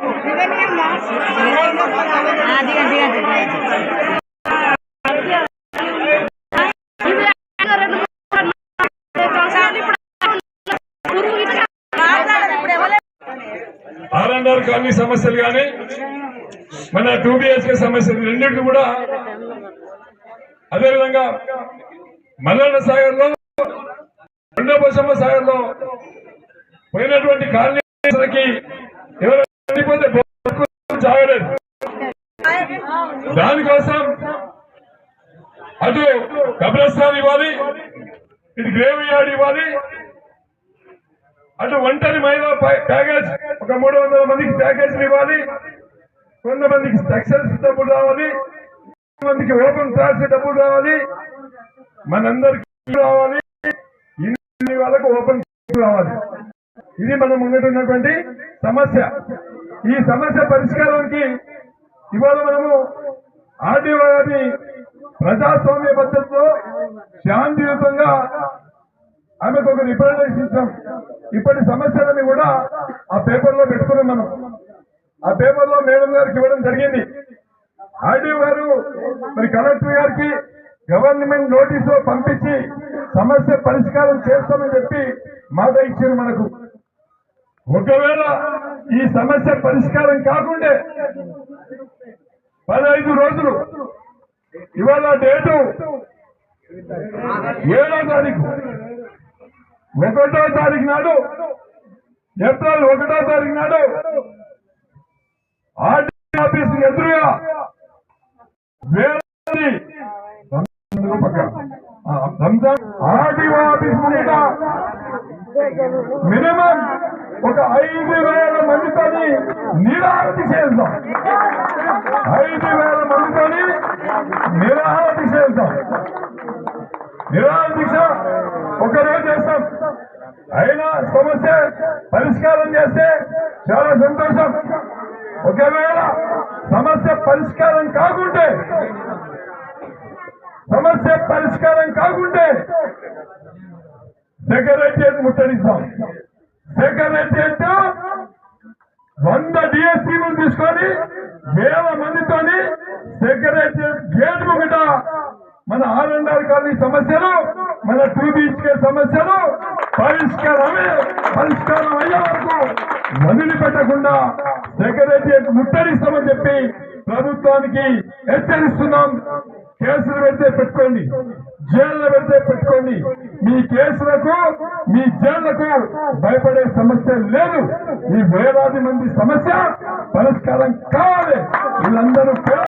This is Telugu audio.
ఆర్ఎన్ఆర్ ఆర్ ఆర్ కాలనీ సమస్యలు కానీ మన టూ బిహెచ్కే సమస్యలు రెండింటి కూడా అదేవిధంగా మల్లన్న సాగర్లో రెండో బసమ్మ సాగర్లో పోయినటువంటి కాలనీకి అటు కబ్రస్థాన్ ఇవ్వాలి ఇటు గ్రేవ్ యార్డ్ ఇవ్వాలి. అటు ఒంటరి మహిళా పై- ప్యాకేజ్ ఒక మూడు వందల మందికి ప్యాకేజీలు ఇవ్వాలి. కొంతమందికి స్ట్రక్చర్స్ డబ్బులు రావాలి. కొంతమందికి ఓపెన్ క్లాస్ డబ్బులు రావాలి. మనందరికీ రావాలి. ఇన్ని వాళ్ళకు ఓపెన్ రావాలి. ఇది మనం ముంగట ఉన్నటువంటి సమస్య. ఈ సమస్య పరిష్కారానికి ఇవాళ మనము ఆర్డీఓ గారిని ప్రజాస్వామ్య పద్ధతిలో శాంతియుతంగా ఆమెకు ఒక రిప్రజెంటేషన్ ఇచ్చాం. ఇప్పటి సమస్యలని కూడా ఆ పేపర్లో పెట్టుకున్నాం మనం. ఆ పేపర్లో మేడం గారికి ఇవ్వడం జరిగింది. ఆర్డీఓ గారు మరి కలెక్టర్ గారికి గవర్నమెంట్ నోటీసు పంపించి సమస్య పరిష్కారం చేస్తామని చెప్పి మాట ఇచ్చారు మనకు. ఒకవేళ ఈ సమస్య పరిష్కారం కాకుండా పదహైదు రోజులు ఇవాళ డేటు ఏడో తారీఖు. ఒకటో తారీఖు నాడు ఏప్రిల్ ఒకటో తారీఖు నాడు ఆర్టీ ఆఫీస్ ఎదురుగా వేలాది పక్క. ఆఫీస్ ముందు మినిమం ఒక ఐదు వేల మందితో నిరాహతి చేద్దాం. ఐదు వేల నిరాహార దీక్ష వెళ్తాం నిరాహార దీక్ష ఒకరోజు చేస్తాం. అయినా సమస్య పరిష్కారం చేస్తే చాలా సంతోషం. ఒకవేళ సమస్య పరిష్కారం కాకుంటే సమస్య పరిష్కారం కాకుంటే సెక్రటరియట్ ముట్టడిస్తాం సెక్రటరియట్ వంద డిఎస్సీలు తీసుకొని వేల మందితోని సెక్రటరియట్ గేట్ మన ఆర్ఎన్ఆర్ కాలనీ సమస్యలు మన టూ సమస్యలు పరిష్కారమే పరిష్కారం అయ్యే వరకు వదిలిపెట్టకుండా సెక్రటరియట్ ముట్టడిస్తామని చెప్పి ప్రభుత్వానికి హెచ్చరిస్తున్నాం. కేసులు పెడితే పెట్టుకోండి జైల్లో పెడితే పెట్టుకోండి. మీ కేసులకు మీ జైళ్ళకు భయపడే సమస్య లేదు. ఈ వేలాది మంది సమస్య పరిష్కారం కావాలి. వీళ్ళందరూ